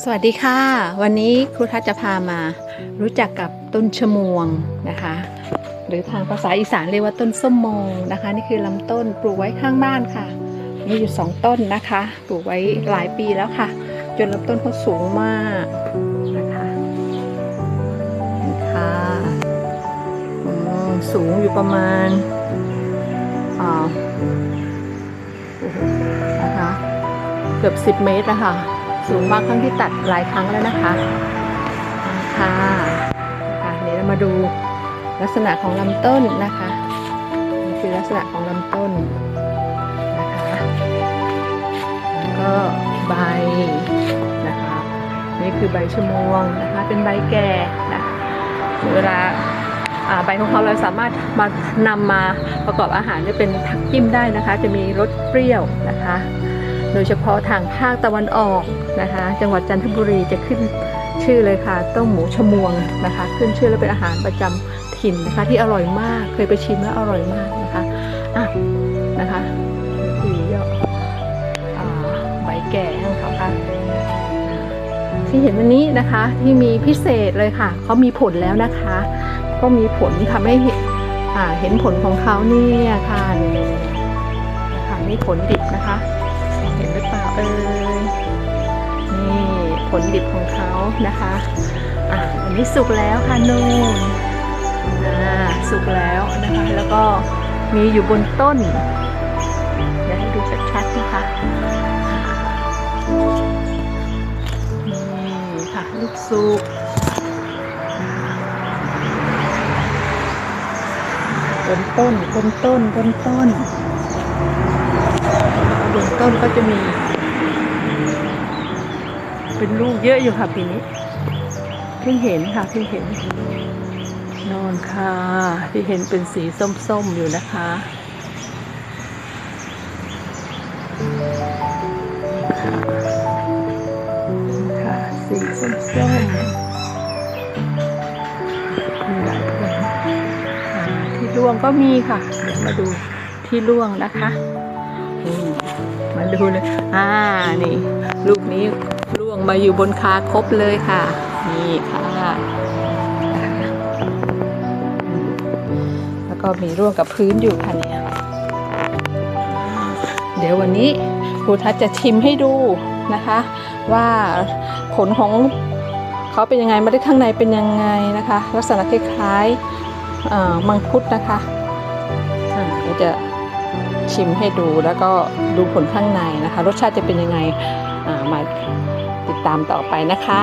สวัสดีค่ะ วันนี้ครูทัศจะพามารู้จักกับต้นชะมวงนะคะ หรือทางภาษาอีสานเรียกว่าต้นส้มโมงนะคะ นี่คือลำต้นปลูกไว้ข้างบ้านค่ะ มีอยู่สองต้นนะคะปลูกไว้หลายปีแล้วค่ะ จนลำต้นเขาสูงมากนะคะนี่ค่ะสูงอยู่ประมาณอ่าโอ้โหนะคะเกือบ 10 เมตรอะค่ะ สูงมากครั้งที่ตัดหลายครั้งแล้วนะคะค่ะค่ะเดี๋ยวเรามาดูลักษณะของลำต้นนะคะนี่คือลักษณะของลำต้นนะคะแล้วก็ใบนะคะนี่คือใบชะมวงนะคะเป็นใบแก่นะเวลาอ่าใบของเขาเราสามารถมานำมาประกอบอาหารได้เป็นทักจิ้มได้นะคะ จะมีรสเปรี้ยวนะคะ โดยเฉพาะทางภาคตะวันออกนะคะ จังหวัดจันทบุรีจะขึ้นชื่อเลยค่ะต้มหมูชะมวงนะคะ ขึ้นชื่อและเป็นอาหารประจำถิ่นนะคะ ที่อร่อยมากเคยไปชิมแล้วอร่อยมากนะคะอะนะคะนี่คือยอดใบแก่ของเขาค่ะที่เห็นวันนี้นะคะที่มีพิเศษเลยค่ะเขามีผลแล้วนะคะ ก็มีผลทำให้เห็นเห็นผลของเขาเนี่ยค่ะนี่นะคะนี่ผลดิบนะคะ ห็นหรือเปล่าเอ่ยนี่ผลดิบของเขานะคะอะอันนี้สุกแล้วค่ะนูนอ่าสุกแล้วนะคะแล้วก็มีอยู่บนต้นเดี๋ยวให้ดูชัดๆนะคะนี่ค่ะลูกสุกบนต้นบนต้นบนต้น บนต้นก็จะมี เป็นลูกเยอะอยู่ค่ะปีนี้ เพิ่งเห็นค่ะเพิ่งเห็น นอนค่ะ ที่เห็นเป็นสีส้มๆอยู่นะคะค่ะสีส้มๆมีหลายผลอ่าที่ร่วงก็มีค่ะ เดี๋ยวมาดูที่ร่วงนะคะ มาดูเลยอ่านี่ ลูกนี้ร่วงมาอยู่บนคาครบเลยค่ะ นี่ค่ะแล้วก็มีร่วงกับพื้นอยู่ค่ะเนี่ยเดี๋ยววันนี้ครูทัศจะชิมให้ดูนะคะ ว่าผลของเขาเป็นยังไงมาได้ข้างในเป็นยังไงนะคะ ลักษณะคล้ายๆมังคุดนะคะอ่าจะ ชิมให้ดูแล้วก็ดูผลข้างในนะคะ รสชาติจะเป็นยังไงมาติดตามต่อไปนะคะ